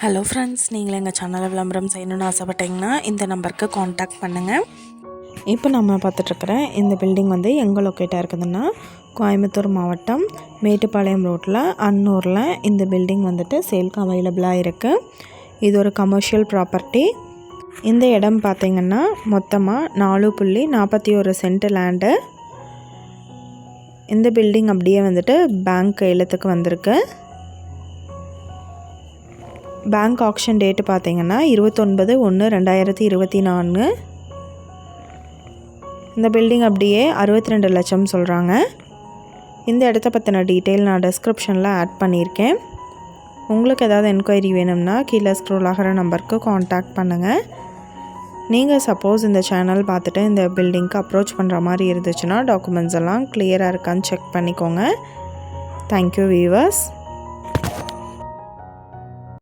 Hello friends நீங்கள் எங்கள் சேனலை விளம்பரம் செய்யணும்னு ஆசைப்பட்டீங்கன்னா இந்த நம்பருக்கு காண்டாக்ட் பண்ணுங்கள் இப்போ நம்ம பார்த்துட்ருக்குற இந்த பில்டிங் வந்து எங்கே லொக்கேட்டாக இருக்குதுன்னா கோயம்புத்தூர் மாவட்டம் மேட்டுப்பாளையம் ரோட்டில் அன்னூரில் இந்த பில்டிங் வந்துட்டு சேல்க்கு அவைலபிளாக இருக்குது இது ஒரு கமர்ஷியல் ப்ராப்பர்ட்டி இந்த இடம் பார்த்திங்கன்னா மொத்தமாக நாலு புள்ளி நாற்பத்தி ஒரு சென்ட் லேண்டு இந்த பில்டிங் அப்படியே வந்துட்டு பேங்க் கையெழுத்துக்கு வந்திருக்கு. பேங்க் ஆக்ஷன் டேட்டு பார்த்தீங்கன்னா இருபத்தொன்பது ஒன்று ரெண்டாயிரத்தி இருபத்தி நான்கு. இந்த பில்டிங் அப்படியே அறுபத்தி ரெண்டு லட்சம் சொல்கிறாங்க இந்த இடத்த பற்றின டீட்டெயில் நான் டிஸ்கிரிப்ஷனில் ஆட் பண்ணியிருக்கேன். உங்களுக்கு ஏதாவது என்கொயரி வேணும்னா கீழே ஸ்க்ரோல் ஆகிற நம்பருக்கு காண்டாக்ட் பண்ணுங்கள் நீங்கள் சப்போஸ் இந்த சேனல் பார்த்துட்டு இந்த பில்டிங்க்கு அப்ரோச் பண்ணுற மாதிரி இருந்துச்சுன்னா டாக்குமெண்ட்ஸ் எல்லாம் கிளியராக இருக்கான்னு செக் பண்ணிக்கோங்க. Thank you viewers